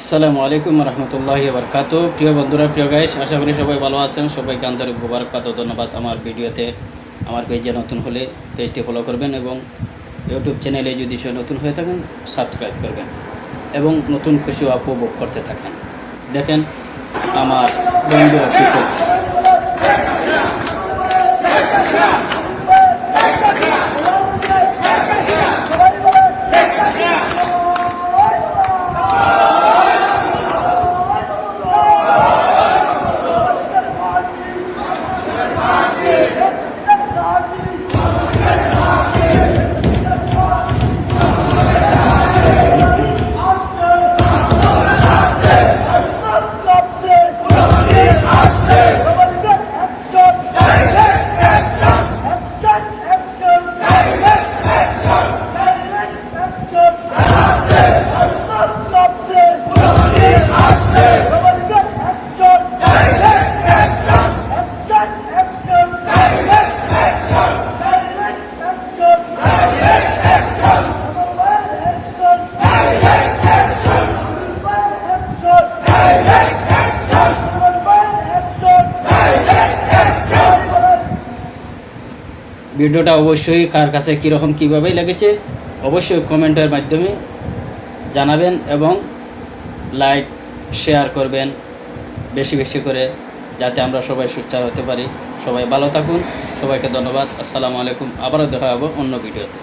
আসসালামু আলাইকুম রহমতুল্লাহি বরকাত প্রিয় বন্ধুরা, প্রিয় গাইস আশা করি সবাই ভালো আছেন। সবাইকে আন্তরিক মুবারকবাদ ও ধন্যবাদ আমার ভিডিওতে। আমার পেজে নতুন হলে পেজটি ফলো করবেন এবং ইউটিউব চ্যানেলে যদি সে নতুন হয়ে থাকেন সাবস্ক্রাইব করবেন এবং নতুন খুশি উপভোগ করতে থাকেন। দেখেন, আমার বন্ধু কী করতেছে ভিডিওটা অবশ্যই কার কাছে, কীরকম কীভাবে লেগেছে, অবশ্যই কমেন্টের মাধ্যমে জানাবেন এবং লাইক শেয়ার করবেন বেশি বেশি করে, যাতে আমরা সবাই সুচার হতে পারি। সবাই ভালো থাকুন। সবাইকে ধন্যবাদ। আসসালামু আলাইকুম। আবারও দেখা হব অন্য ভিডিওতে।